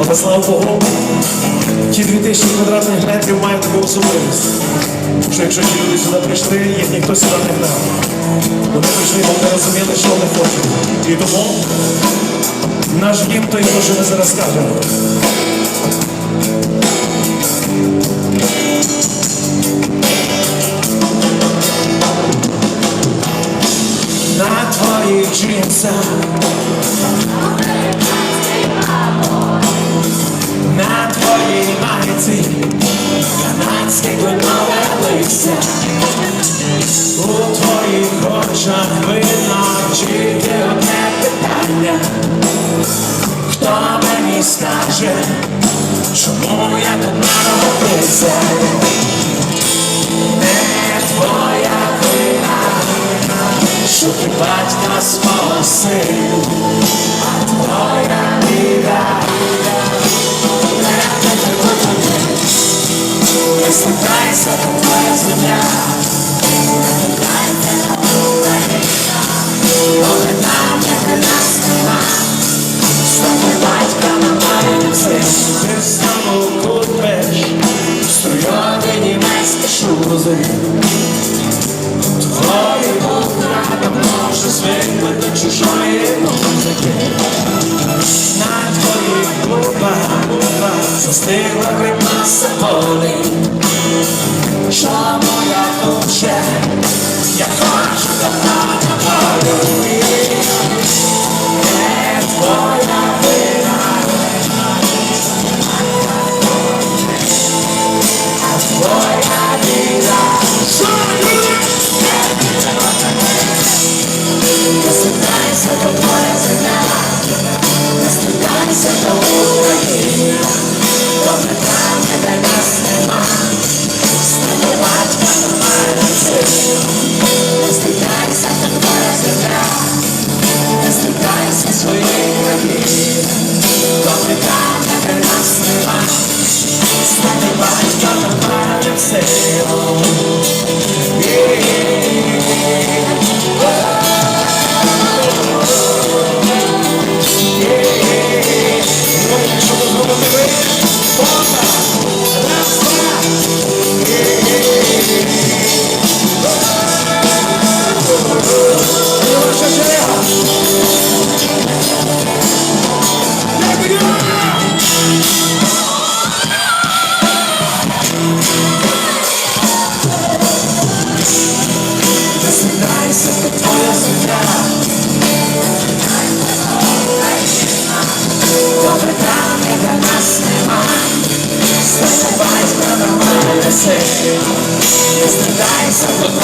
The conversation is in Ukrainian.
Але слава Богу, ті 2000 квадратних метрів мають таку особливість. Що якщо ті люди сюди прийшли, їх ніхто сюди не гнав. Вони прийшли, бо вони розуміли, що вони хочуть. І тому наш дім той, що ми зараз скажемо. На твоїх джинсах листя У твоїх очах видно тільки одне питання. Хто мені скаже, чому я тут народився? Не твоя вина, що ти батька свого То твоя земля. Але нам як нас нема. Тобою батька немає син. Ти знову купиш струйові німецькі шузи. Твої давно вже звикли до чужої музики. На твоїх губах, застигла гримаса болі. І ваша черга! Дякую! Не